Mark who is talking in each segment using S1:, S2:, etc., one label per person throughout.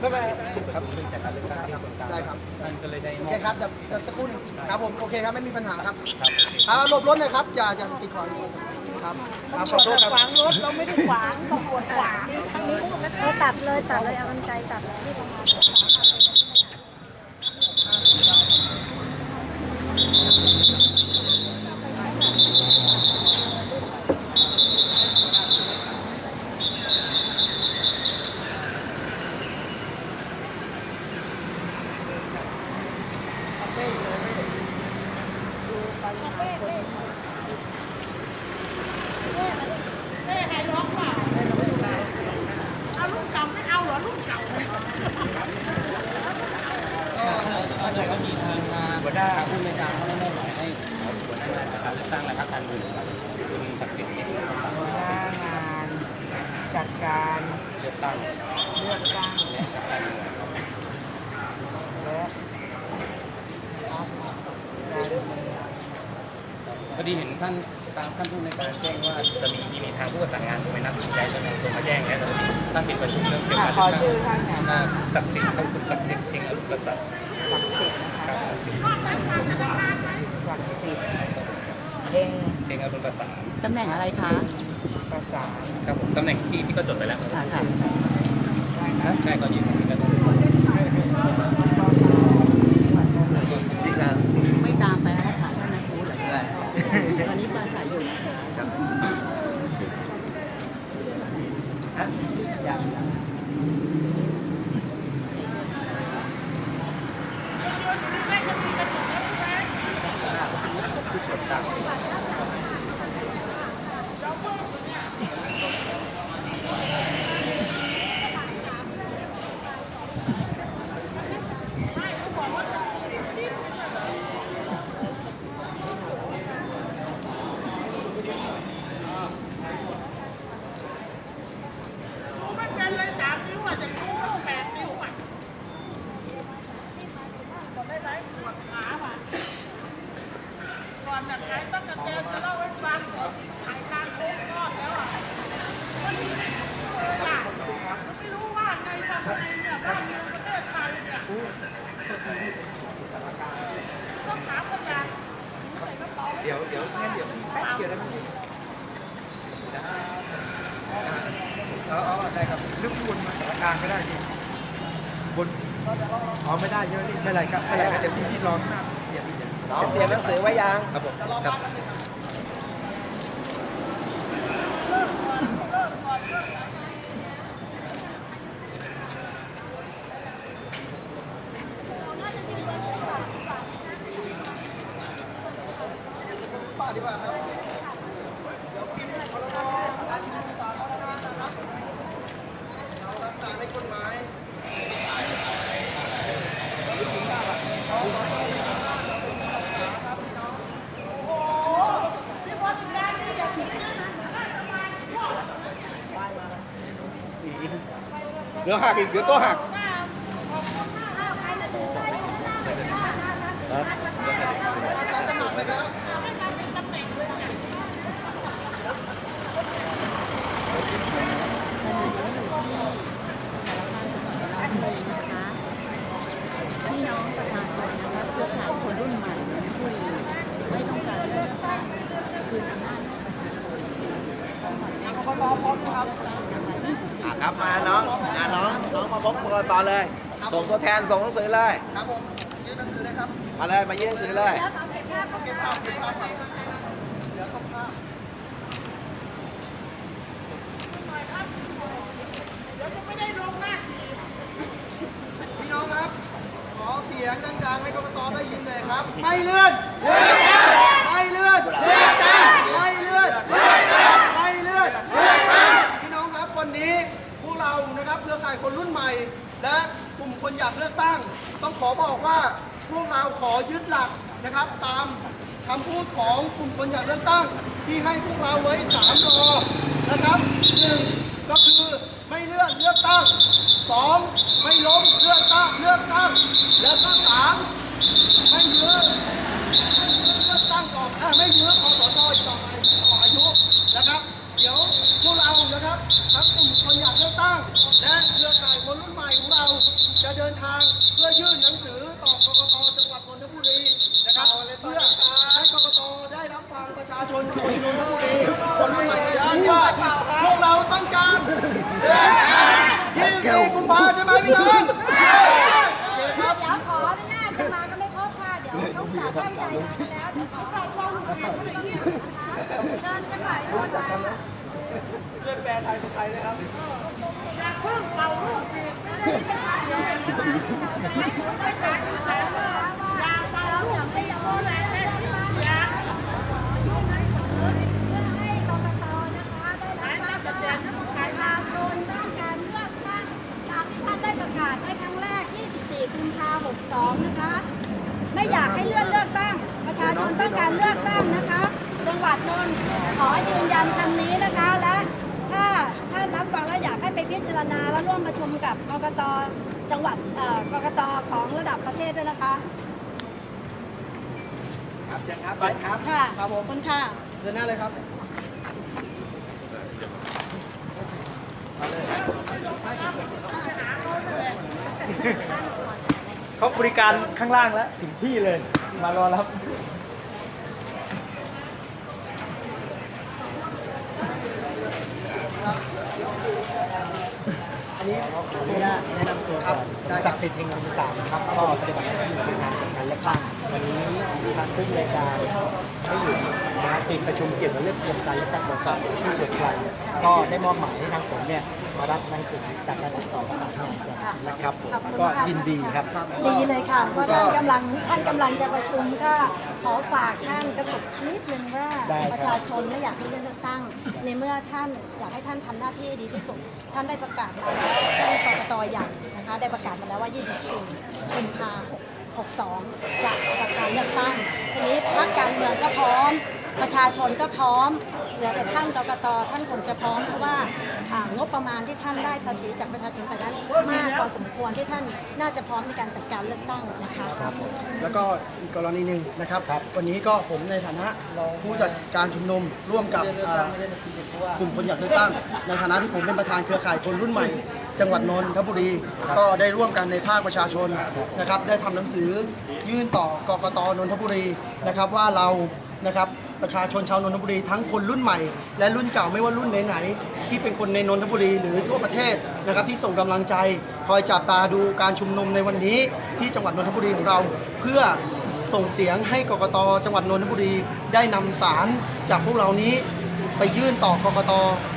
S1: ไม่
S2: ไม่ครับเป็นจากการเลือกตั้งที่คนกลาง
S1: ได้ครับ
S2: ท่านก็เลยได้ม
S1: โอ
S2: อ
S1: เค
S2: บ
S1: ครับเดี๋ยวเดี๋ยวสักครู่หนึงครับผมโอเคครับไม่มีปัญหาครับ
S2: ครับ
S1: อ่าหลบรถหน่อยครับอย่าอย่าติดขวางครับครับขอโทษครับ
S3: ขวางรถเราไม่ได้ขวางตำรวจขวางทางนี้
S4: เออตัดเลยตัดเลยเอากันไกลตัดเลย
S3: แม่ใครร้องเปล่าเอาลูกเก่าไม่เอาเหรอลูกเก่าเนี่ย
S2: ท่านก็มีทางมาหัวหน้าผู้ในวยการเขาได้มอบหมายให้หัวหน้างานจากการเลือกตั้งและพรรคการเมืองครับคุณศักดิ์สิทธิ์เอก
S3: หัวหน้างาน จัดการ
S2: เลือกตั้ง
S3: เลือกตั้ง
S2: และพรรคการเมือง
S3: และ
S2: พอดีเห็นท่านตามท่านผู้ในวยการแจ้งว่าจะมีมีทางผู้ประสานงานไม่นัดสินใจจะส่งมาแจ้งแล้วท่านติดประชุมเรื่องเกี่ยวกับ
S3: ขอ
S2: เลือกตั้ง
S3: ชื่อท่านค่ะ
S2: หน้าศักดิ์สิทธิ์ครับคุณศักดิ์สิทธิ์เองอรุณประสาท
S3: ศักดิ์สิทธิ์นะ
S2: ครั
S3: คะ
S2: บ
S3: ศักดิ์สิทธิ์เอง
S2: เองอรุณประสาท
S4: ตำแหน่งอะไรคะ
S3: ประสาน
S2: ครับผม ตำแหน่งที่ที่ก็จดไปแล้ว
S4: ค่ะค่ะ
S2: ใช่ก็ยืนตรงนี้ก็ได้
S1: จริงนะ
S4: ไม่ตามไปแล้วค่ะท่านนายพูดเหรอตอนนี้ปลาใสอยู่นะคะ
S3: ไม่เป็นเลยสามนิ้วอะแต่ชูแปดนิ้วอะก็ได้ไรปวดขาว่ะก่อนจะขายต้องกระเตนจะเล่าให้ฟังขายทางโค้งรอบแล้วอะมันไม่รู้เลยอะมันไม่รู้ว่าไงทำไมเนี่ยบ้านเมืองประเทศไทยเนี่ยต้องถามกันอย่าง
S1: เดี๋ยวเดี๋ยวงั้นเดี๋ยวแป๊บเดียวนะพี่เออเออได้ครับนึกวนมาสารกลางก็ได้พี่บนอ๋อไม่ได้ใช่ไหมพี่ไม่เป็นไรครับไม่เป็นไรครับเดี๋ยวพี่พี่รอข้างหน้าเดี๋ยวพี่เดี๋ยวน้องเตรียมหนังสือไว้ยัง
S2: ครับผมครับ
S1: รักษาในกฎหมาย เดี๋ยวหักอีกเดี๋ยวก็หัก
S4: พี่น้องประชาชนนะคะเครือข่ายคนรุ่นใหม่ที่ไม่ต้องการเลือกตั้งคืออำนาจของประชาชนต้องผ่อนแรง
S1: อะครับมาน้องอะน้องน้อง มาพบกรกตเลย ส่งตัวแทนส่งหนังสือเลยครับผมยื่นหนังสือเลยครับ
S5: มาเลยมายื่นหนังสือเลย
S3: เดี๋ยวจะไม่ได้ลงหน้าสี
S1: พี่น้องครับ ขอเสียงดังๆให้กรกตได้ยินเลยครับ ไม่เลื่อน ไม่เลื่อน ไม่เลื่อน ไม่เลื่อน พี่น้องครับวันนี้พวกเรานะครับเครือข่ายคนรุ่นใหม่ และกลุ่มคนอยากเลือกตั้ง ต้องขอบอกว่าพวกเราขอยึดหลักนะครับ ตามคำพูดของกลุ่มคนอยากเลือกตั้ง ที่ให้พวกเราไว้สามรอนะครับหนึ่งก็คือไม่เลื่อนเลือกตั้งสองไม่ล้มเลือกตั้งเลือกตั้งแล้วก็สามไม่ยื้อ เลือกตั้งก่อนเอ้ยไม่ยื้อคอสชอีกต่อไปต่ออายุนะครับ เดี๋ยวพวกเรานะครับทั้งกลุ่มคนอยากเลือกตั้ง และเครือข่ายคนรุ่นใหม่ของเรา จะเดินทางเพื่อยื่นหนังสือต่อกกตจังหวัดนนทบุรีนะครับเพื่อให้กกตได้รับฟังประชาชนคนนนทบุรีคนรุ่นใหม่รู้ว่าพวกเราต้องการยี่สิบ กุมภาใช่ไมพี่น้องเครับ
S6: เดี๋ยวขอหน้าจะมาก็ไม่ครบค่ะ เดี๋ยวลูกสาวตั้ใจมาไปแล้วเดี๋ยวขอใครเข้าลูกสาวไม่ได้ยินนะคะเชิญจะขายรถมา
S1: เรื่วยแปลไทยเป็นไทยนะครับ
S3: อย่าเพิ่งเป่าลูกอีกไม่ได้ไม่ได้ไม่ได้ไม่ได้อย่าเป่าลูกตีโมแหละอย่า
S6: ให้กกตนะคะได้รับทราบว่าประชาชนต้องการเลือกตั้งตามที่ท่านได้ประกาศในครั้งแรก 24 กุมภาพันธ์ 62 นะคะ ไม่อยากให้เลื่อนเลือกตั้ง ประชาชนต้องการเลือกตั้งนะคะ จังหวัดนนท์ขอยืนยันคำนี้นะคะ และถ้าท่านรับฟังแล้วอยากให้ไปพิจารณาและร่วมประชุมกับกกตจังหวัดเอ่อกกตของระดับประเทศด้วยนะคะ
S1: ครับเชิญครับเชิญครับ
S6: ค่ะ
S1: ครับผม
S6: ขอบคุณค่ะ
S1: เดินหน้าเลยครับ
S5: เเขาบริการข้างล่างแล้ว ถึงที่เลย มารอรับ อันนี้ขออนุญาตแนะนำตัวก่อนผมศักดิ์สิทธิ์เฮงคำสามครับก็ปฏิบัติหน้าที่ในการจัดการเลือกตั้งวันนี้ทางผู้รายการไม่อยู่นะครับติดประชุมเกี่ยวกับเรื่องเตรียมการเลือกตั้งสสที่สุดไกลก็ได้มอบหมายให้ทางผมเนี่ย มารับหนังสือจากการติดต่อประสานงานกันนะครับผม
S6: ขอบคุณ
S5: ก็
S6: ค่ะ
S5: ยินดีครับ
S6: ดีเลยค่ะเพราะท่านกำลังท่านกำลังจะประชุมก็ขอฝากท่านกระตุกนิดนึงว่า
S5: ได้ครับ
S6: ประชาชนไม่อยากให้เลือกตั้ง ในเมื่อท่านอยากให้ท่านทำหน้าที่ให้ดีที่สุด ท่านได้ประกาศมาแล้วท่านกรกตใหญ่นะคะ ได้ประกาศมาแล้วว่า 24กุมภาพันธ์62 จะจัดการเลือกตั้ง ทีนี้พรรคการเมืองก็พร้อม ประชาชนก็พร้อม เหลือแต่ท่านกกตท่านคงจะพร้อมเพราะว่าอ่างบประมาณที่ท่านได้ภาษีจากประชาชนไปนั้นมากพอสมควรที่ท่านน่าจะพร้อมในการจัดการเลือกตั้งนะคะ
S1: แล้วก็อีกกรณีหนึ่งนะครับวันนี้ก็ผมในฐานะรองผู้จัดการชุมนุมร่วมกับอ่ากลุ่มคนอยากเลือกตั้ง ในฐานะที่ผมเป็นประธานเครือข่ายคนรุ่นใหม่ จังหวัดนนทบุรี ก็ได้ร่วมกันในภาคประชาชนนะครับ ได้ทำหนังสือยื่นต่อกกตนนทบุรีนะครับว่าเรานะครับ ประชาชนชาวนนทบุรีทั้งคนรุ่นใหม่ และรุ่นเก่าไม่ว่ารุ่นไหนๆที่เป็นคนในนนทบุรีหรือทั่วประเทศนะครับที่ส่งกำลังใจ คอยจับตาดูการชุมนุมในวันนี้ที่จังหวัดนนทบุรีของเรา เพื่อส่งเสียงให้กกตจังหวัดนนทบุรีได้นำสารจากพวกเรานี้ไปยื่นต่อกกต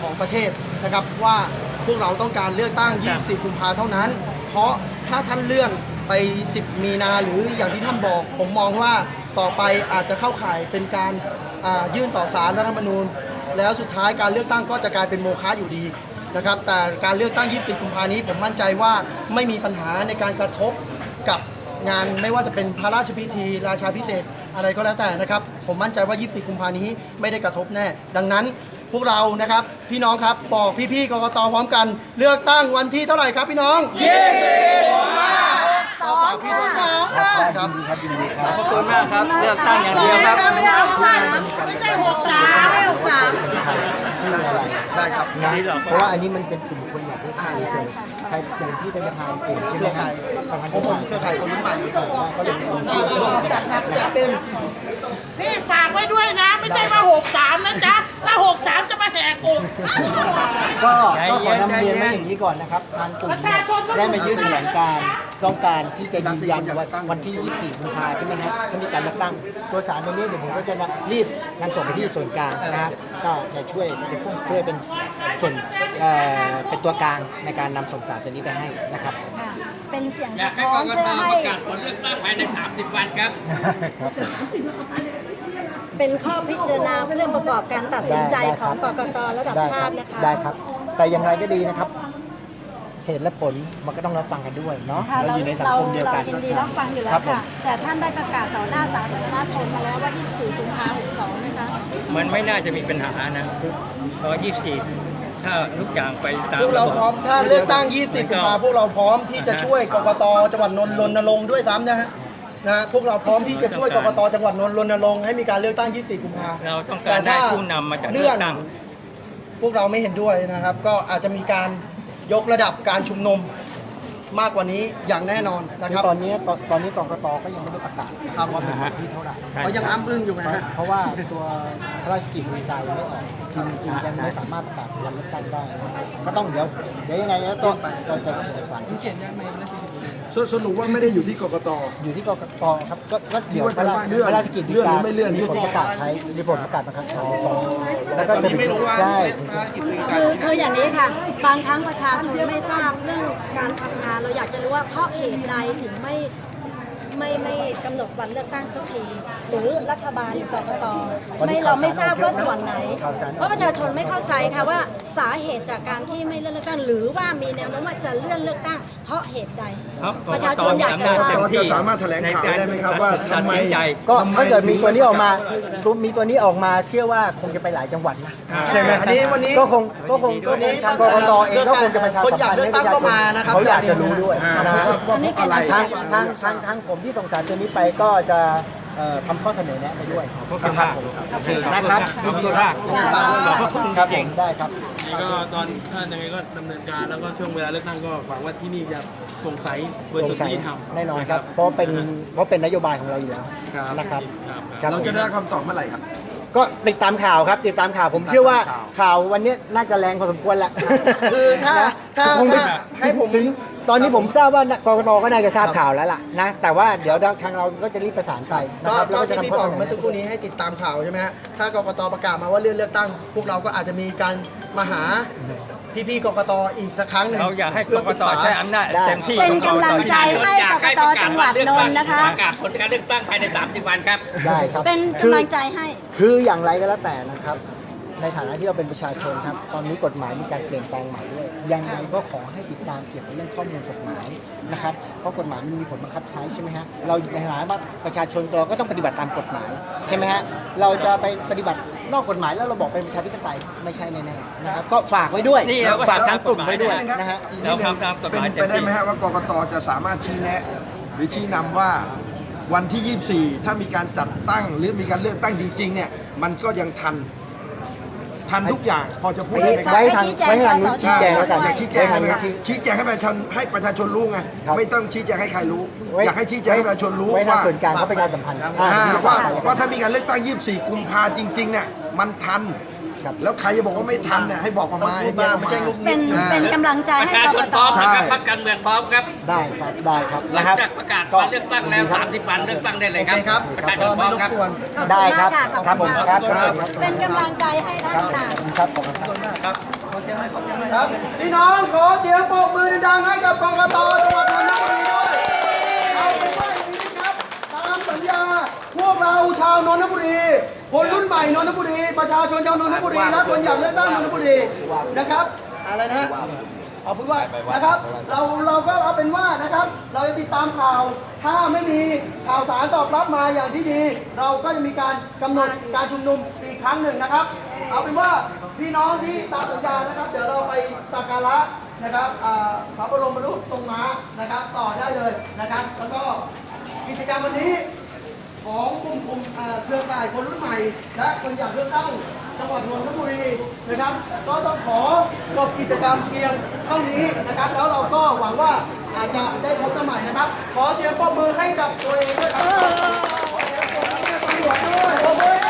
S1: ของประเทศนะครับว่าพวกเราต้องการเลือกตั้ง 24 กุมภาเท่านั้น เพราะถ้าท่านเลื่อน ไป 10 มีนาหรืออย่างที่ท่านบอก ผมมองว่าต่อไปอาจจะเข้าข่ายเป็นการยื่นต่อสารรัฐธรรมนูญ แล้วสุดท้ายการเลือกตั้งก็จะกลายเป็นโมฆะอยู่ดีนะครับแต่การเลือกตั้ง24กุมภานี้ ผมมั่นใจว่าไม่มีปัญหาในการกระทบกับงานไม่ว่าจะเป็นพระราชพิธี ราชาพิเศษอะไรก็แล้วแต่นะครับ ผมมั่นใจว่า24กุมภานี้ไม่ได้กระทบแน่ ดังนั้นพวกเรานะครับพี่น้องครับบอกพี่ๆกกตพร้อมกัน เลือกตั้งวันที่เท่าไหร่ครับพี่น้องยี่สิบกุมภา องค่ะสองค่ะครับครับยินดีครับ
S2: ขอบคุณมากครับเลือกตั้งอย่างเดียวครับ
S3: ไม่ใช่หกสามไม่ใช่หกสามไม่หกสาม
S5: ชื่ออะไร
S1: ได้ครับ
S2: นี่หรอก
S5: เพราะว่าอันนี้มันเป็นกลุ่มคนอยากเลือกตั้งเฉยๆใครอย่างที่เป็นประธานกลุ่มใช่ไหมครับประธาน
S1: ผมผมเครือข่ายคนรุ่นใหม่ก็เลยมีชื่อจัดหนักจัดเต็ม
S3: นี่ฝากไว้ด้วยนะ ไม่ใช่ว่าหกสามนะจ๊ะถ้าหกสามจะมาแหกอก
S5: ก็ก็ขอนำเรียนไว้อย่างนี้ก่อนนะครับ ทางกลุ่มเนี่ยได้มายื่นแถลงการณ์ต้องการที่จะจะยืนยันว่าวันที่ 24กุมภาใช่ไหมฮะที่มีการเลือกตั้งตัวสารตัวนี้เดี๋ยวผมก็จะรีบนำส่งไปที่ส่วนกลางนะครับก็จะช่วยจะช่วยเป็นส่วนเอ่อเป็นตัวกลางในการนำส่งสารตัวนี้ไปให้นะครับ
S6: ค่ะเป็นเสียง
S2: อยา
S6: สะ
S2: กให้
S6: ท้
S2: ก
S6: อน
S2: ก
S6: เพื่
S2: ต
S6: อให้
S2: ประกาศผลเลือกตั้งภายใน 30 วันครับ
S6: เป็นข้อพิจารณาเพื่อประกอบการตัดสินใจของกกตระดับ
S5: ได้ค
S6: ชา
S5: รับ
S6: ตินะคะ
S5: ได้ครับ แต่อย่างไรก็ดีนะครับ เหตุและผลมันก็ต้องรับฟังกันด้วยเนาะ
S6: ค่ะ
S5: เรา
S6: เรา
S5: อยู่ในสัง
S6: เรา
S5: คมเดียว
S6: เรา
S5: กัน
S6: ยินดีรับฟังอยู่แล้
S5: ครับ
S6: ว
S5: ผม
S6: ค่ะ แต่ท่านได้ประกาศต่อหน้าสาธารณชนมาแล้วว่า 24กุมภาพันธ์62 นะคะ
S2: มันไม่น่าจะมีปัญหานะเพราะ24 ถ้าทุกอย่างไปตาม
S1: พวกเราพร้อมถ้าเลือกตั้ง 20กุมภาพวกเราพร้อมที่จะช่วยกกตจังหวัดนนท์รณรงค์ด้วยซ้ำนะฮะ นะฮะพวกเราพร้อมที่จะช่วยกกตจังหวัดนนท์รณรงค์ให้มีการเลือกตั้ง 24 กุมภา
S2: เราต้องการได้ผู้นำมาจากเลือกตั้ง
S1: พวกเราไม่เห็นด้วยนะครับ ก็อาจจะมีการยกระดับการชุมนุมมากกว่านี้อย่างแน่นอนนะ
S5: คื
S1: ค
S5: อ
S1: รับ
S5: ตอนนี้ตอนตอนนี้กกตก็ยังไม่ได้ประกาศนะครับว่าเป็นวันที่เท่าไหร่
S1: เขายังอ้ำอึ้งอยู่ไงฮะ
S5: เพราะว่าตัวพระราชกิจมีกายยังไม่ออกจริงๆยังไม่สามารถประกาศวันเลือกตั้งได้ ก็ต้องเดี๋ยวเดี๋ยวยังไงก็ต้องเราจะเอกสารที่เขียน
S7: สรุปว่าไม่ได้อยู่ที่กกต
S5: อยู่ที่กกตครับก็ก็เดี๋ยว
S7: ที่ว่าจะเลื่อน
S5: พระราชกิจ
S7: เลื่อนหรือไม่เลื่อน
S5: มีผลประกาศใช้มีผลประกาศบังคับใช้ก่อนแล้วก็จะมีใช่
S6: คือคืออย่างนี้ค่ะ บางครั้งประชาชนไม่ทราบเรื่องการทำงาน เราอยากจะรู้ว่าเพราะเหตุใดถึงไม่ ไม่ไม่กำหนดวันเลือกตั้งสักทีหรือรัฐบาลหรือกกตไม่เราไม่ทราบว่าส่วนไหน เพราะประชาชนไม่เข้าใจค่ะว่าสาเหตุจากการที่ไม่เลื่อนเลือกตั้งหรือว่ามีแนวโน้มว่าจะเลื่อนเลือกตั้งเพราะเหตุใด
S2: ครับ
S6: ประชาชนอยากจะทราบ
S7: จะสามารถแถลงข่าวได้ไหมครับว่าทำไม
S2: ตัดสินใจ
S5: ก็ถ้าเกิดมีตัวนี้ออกมาตัวมีตัวนี้ออกมาเชื่อว่าคงจะไปหลายจังหวัดนะใช่ไหม
S1: อันนี้วันนี้
S5: ก็คงก็คงก็คงทางกกตเองก็คงจะประชา
S1: คน
S5: สัม
S1: อยาก
S5: พันธ์
S1: เลือกตั้งก็มานะครับ
S5: เขาอยากจะรู้ด้วย
S7: อ่า
S5: นะ
S6: อันนี้เป็น
S5: ทางทางทางทางผมที่ส่งสารตัวนี้ไปก็จะเอ่อทำข้อเสนอแนะไปด้วย
S2: ขอบคุณมาก
S5: โอเคนะครับ
S2: ขอบคุณมากขอบคุณ
S5: ครับผ
S2: เก่ง
S5: มได้ครับ
S8: นี่ก็ตอนถ้ายังไงก็ดำเนินการแล้วก็ช่วงเวลาเลือกตั้งก็หวังว่าที่นี่จะโปร่งใสบริ
S5: โป
S8: สุ
S5: ร่
S8: ท
S5: งใส
S8: ธิ์ยุติธรรม
S5: แน่นอนครับ เพราะเป็นเพราะเป็นนโยบายของเราอยู่แล้ว
S8: ครับ
S5: นะครับ
S8: ครับ
S5: ครับ
S7: เราจะได้รับคำตอบเมื่อไหร่ครับ
S5: ก็ติดตามข่าวครับ ติดตามข่าวผมเชื่อว่าข่าววันนี้น่าจะแรงพอสมควรแหละ
S1: คือถ้า
S5: นะ
S1: ถ้า
S5: คงไม่
S1: ถ้าให้ผม
S5: ถึง ตอนนี้ผมทราบว่ากรกตก็น่าจะทราบข่าวแล้วล่ะนะ แต่ว่าเดี๋ยวทางเราก็จะรีบประสานไปนะ
S1: ก็
S5: ครับแล้ว
S1: ก็
S5: ก็จะ
S1: ที่
S5: ทำ
S1: พี่
S5: ข้อบ
S1: อ
S5: เส
S1: ก
S5: น
S1: เมื่อสักครู่
S5: อ
S1: นี้ให้ติดตามข่าวใช่ไหมฮะถ้ากกตประกาศมาว่าเลื่อนเลือกตั้ง พวกเราก็อาจจะมีการมาหาพี่ๆกกตอีกสักครั้งหนึ่ง
S2: เราอยากให้กกตใช้อำนาจเต็มที่
S6: เป็นกำลังใจให้กกตจังหวัดนนท์นะคะ
S2: ประกาศผลการเลือกตั้งภายใน 30 วันครับ
S5: ได้ครับ
S6: เป็น
S5: คือกำ
S6: ลังใจให้
S5: คืออย่างไรก็แล้วแต่นะครับ ในฐานะที่เราเป็นประชาชนครับตอนนี้กฎหมายมีการเปลี่ยนแปลงใหม่ด้วยยังไงก็ขอให้ติดตามเกี่ยวกับเรื่องข้อมูลกฎหมายนะครับเพราะกฎหมายมันมีผลบังคับใช้ใช่ไหมฮะเราในฐานะว่าประชาชนเราก็ต้องปฏิบัติตามกฎหมายใช่ไหมฮะเราจะไปปฏิบัตินอกกฎหมายแล้วเราบอกเป็นประชาธิปไตยไม่ใช่แน่ๆนะครับก็ฝากไว้ด้วย
S2: นี่เราก็
S5: ฝากทั้งกลุ่มไว้ด้วยนะฮะ
S2: เราทำตามกฎห
S7: เป็น
S2: มาย
S7: ไป
S2: เต็ม
S7: ได้
S2: ที่
S7: ไหมฮะว่ากกตจะสามารถชี้แนะ หรือชี้นำว่าวันที่ 24 ถ้ามีการจัดตั้งหรือมีการเลือกตั้งจริงๆเนี่ยมันก็ยังทัน ทันทุกอย่างพอจะพูดได้ไหมครับ
S5: ไว้ทางไว้ทางนู้นชี้แจงแล้วกัน
S7: อยากชี้แจง
S5: ไว้ทาง
S7: ไหม
S5: นู้
S7: คนรับ
S5: ชี้
S7: ชี้แจงให้ประชาชนให้ประชาชนรู้ไง
S5: ครับ
S7: ไม่ต้องชี้แจงให้ใครรู้
S5: ไว้
S7: อยากให้ชี้แจงให้ประชาชนรู้
S5: ไว้ทาง
S7: ว่า
S5: ส่วนกลางเขาประชาสัมพันธ์อ่า
S7: อ่า
S5: เดี๋ยว
S7: ว่า
S5: ฝากไปแล้วกัน
S7: ว่าถ้ามีการเลือกตั้ง 24 กุมภาจริงๆเนี่ย มันทัน
S5: ครับ
S7: แล้วใครจะบอกว่าไม่ทันเนี่ยให้บอกมา
S1: พูดมาไม่ใช่ลูก
S6: เป็นเป็นกำลังใจ
S2: ประ
S6: ให้
S2: ชากช
S6: ก
S2: น
S6: ต
S2: พร้อม
S7: ใช่
S2: นะครับพรรคการเมืองพร้อมครับ
S5: ได้ครับได้ครับ
S2: หลั
S5: นะ
S2: ง
S5: ครับ
S2: จากประกาศวันเลือกตั้งแล้ว30วันเลือกตั้งได้เลย
S1: โอ
S2: ค
S1: เครับครับ
S2: ประชาช
S1: ก็
S2: นพร้
S1: ไม่
S2: อม
S1: รบ
S2: ครับ
S1: กวน
S5: ได้ครับ
S6: ขอณ
S5: ครับผม
S6: มาก
S5: ครับ
S6: ค่ะ
S5: ครับ
S6: เป็นกำลังใจให้ท่านค่ะ
S5: ครับผมครับ
S1: ครับพี่น้องขอเสียงปรบมือดังๆให้กับกกตจังหวัดนนทบุรีด้วยเอาเป็นว่าอย่างนี้ครับตามสัญญาพว กเราชาวนนทบุรีคนรุ่นใหม่นนทบุรี ประชาชนชาวนนทบุรีและคนอยากเลือกตั้งนนทบุรีนะครับอะไรนะเอาพูดว่านะครับ เราเราก็เอาเป็นว่านะครับ เราจะติดตามข่าว ถ้าไม่มีข่าวสารตอบรับมาอย่างที่ดี เราก็จะมีการกำหนดการชุมนุมอีกครั้งหนึ่งนะครับ เอาเป็นว่าพี่น้องที่ตามสัญญานะครับ เดี๋ยวเราไปสักการะนะครับอ่าพระบรมรูปทรงม้านะครับ ต่อได้เลยนะครับ แล้วก็กิจกรรมวันนี้ ของกลุ่มกลุ่มเอ่อเครือข่ายคนรุ่นใหม่ และคนอยากเลือกตั้งจังหวัดนนทบุรีนะครับ ก็ต้องขอจบกิจกรรมเพียงเท่านี้นะครับ แล้วเราก็หวังว่าอาจจะได้พบกันใหม่นะครับ ขอเสียงปรบมือให้กับตัวเองด้วยครับขอเสียงปรบมือให้ตำรวจด้วย